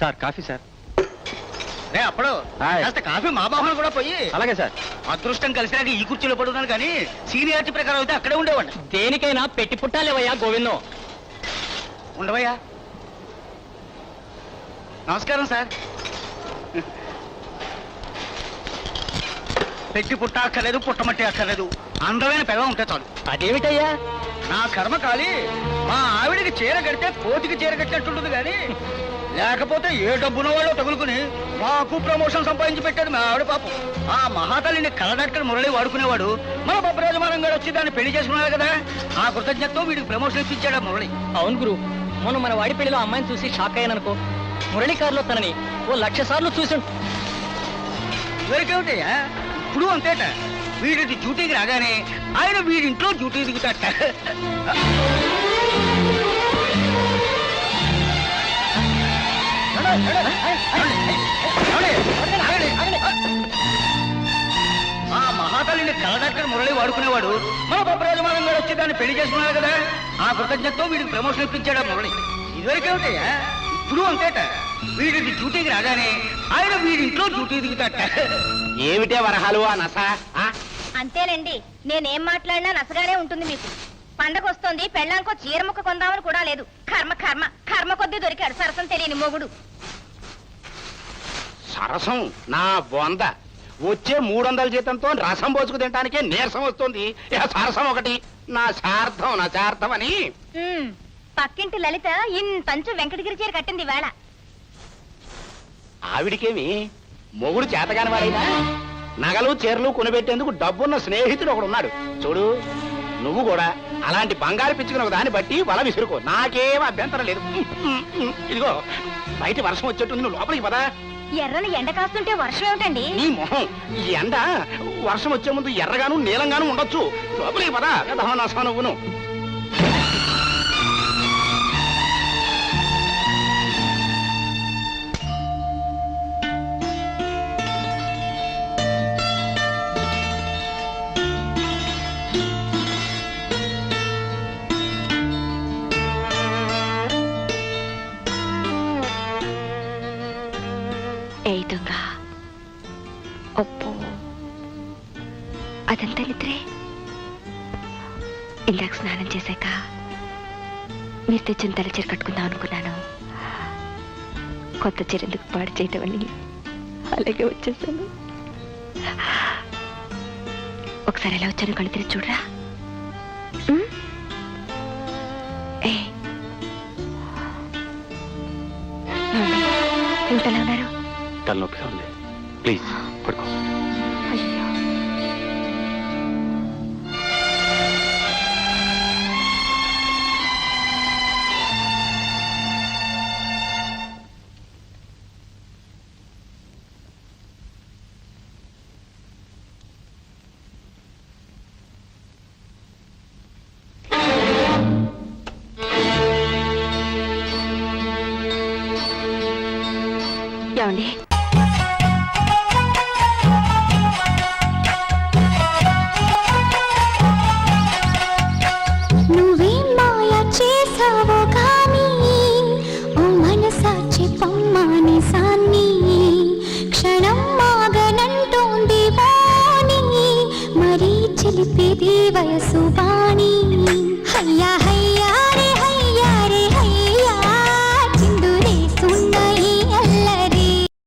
Sir coffee sir. రే అప్పుడు. Hi. కాస్త coffee మా బాహులు కూడా పోయి అలాగే సార్. అదృష్టం కలిసినాక ఈ కుర్చీలో పడున్నాను కానీ సీనియారిటీ ప్రకారం అయితే అక్కడే ఉండేవాడిని. దేనికైనా పెట్టి పుట్టాలేవయ్యా గోవిందం. ఉండవయ్యా. నమస్కారం సార్. పెట్టి పుట్ట అక్కర్లేదు పుట్టమట్టి అక్కర్లేదు. అందమైన పెళ్ళ ఉంటే చాలు. అదేమిటయ్యా? నా కర్మ కాలి మా ఆవిడికి చీర కడితే కోతికి చీర కట్టినట్టుంటుంది కానీ లేకపోతే ఏ డబ్బున వాళ్ళు తగులుకుని మాకు ప్రమోషన్ సంపాదించి పెట్టేది మా ఆవిడ పాపం. ఆ మహాతల్లిని కలడక్కడి మురళి వాడుకునేవాడు. మన బొబ్బరాజమానం గారు వచ్చి దాన్ని పెళ్ళి చేసుకున్నారు కదా. ఆ కృతజ్ఞతతో వీడికి ప్రమోషన్ ఇప్పించాడు ఆ మురళి. అవును గురు. మొన్న మన వాడి పెళ్ళిలో అమ్మాయిని చూసి షాక్ అయ్యాననుకో. మురళి కారులో తనని ఓ లక్ష సార్లు చూసి ఇవరికేమిటయ్యా ఇప్పుడు అంతేట. వీడి డ్యూటీకి రాగానే ఆయన వీడింట్లో డ్యూటీ దిగుతాట. ఆ మహాతల్లిని కలడక్కడి మురళి వాడుకునేవాడు. మన బొబ్బరాజమానం గారు వచ్చి దాన్ని పెళ్ళి చేసుకున్నారు కదా. ఆ కృతజ్ఞతతో వీడికి ప్రమోషన్ ఇప్పించాడు ఆ మురళి. ఇదివరకేమిటయ్యా ఇప్పుడు అంతేట. వీడి డ్యూటీకి రాగానే ఆయన వీడింట్లో డ్యూటీ దిగుతాట. ఏమిటే వరహాలు ఆ నస? ఆ? అంతేనండి. నేనేం మాట్లాడినా నసగానే ఉంటుంది మీకు. పండగ వస్తోంది పెళ్ళాంకో చీర ముక్క కొందామని కూడా లేదు. కర్మ కర్మ కర్మ కొద్దీ దొరికాడు సరసం తెలియని మొగుడు. సరసం. నా బొంద. వచ్చే మూడు వందల జీతంతో రసం పోసుకు తినడానికే నీరసం వస్తుంది. ఇక సరసం ఒకటి. నా శార్థం నా శార్థం అని. ఉమ్, పక్కింటి లలిత ఇంతంచు వెంకటగిరి చీర కట్టింది వేళ ఆవిడికేమి? మొగుడు చేతగాని వాడైనా నగలు చీరలు కొనిపెట్టేందుకు డబ్బున్న స్నేహితుడు ఒకడు ఉన్నాడు చూడు. నువ్వు కూడా అలాంటి బంగారు పిచ్చుకుని ఒక దాన్ని బట్టి వల విసురుకో. నాకేం అభ్యంతరం లేదు. ఇదిగో బయట వర్షం వచ్చేట్టుంది నువ్వు లోపలికి పదా. ఎర్రని ఎండ కాస్తుంటే వర్షం ఏమిటండి? నీ మొహం ఈ ఎండ వర్షం వచ్చే ముందు ఎర్రగాను నీలంగాను ఉండొచ్చు. లోపలికి పదా. నసా నువ్వును. ఏ దొంగ ఒప్పు అదంతా నిద్రే ఇందాక స్నానం చేశాక మీరు తెచ్చిన తలచీర చీర కట్టుకుందాం అనుకున్నాను కొత్త చీర ఎందుకు పాడు చేయటం అని అలాగే వచ్చేసాను ఒకసారి ఎలా వచ్చాను కళ్ళు తిరిగి చూడరా ఏ ఏమండి? ఉన్నారు తలనొప్పిగా ఉంది. ప్లీజ్ పడుకో. అయ్యో ఏమండి?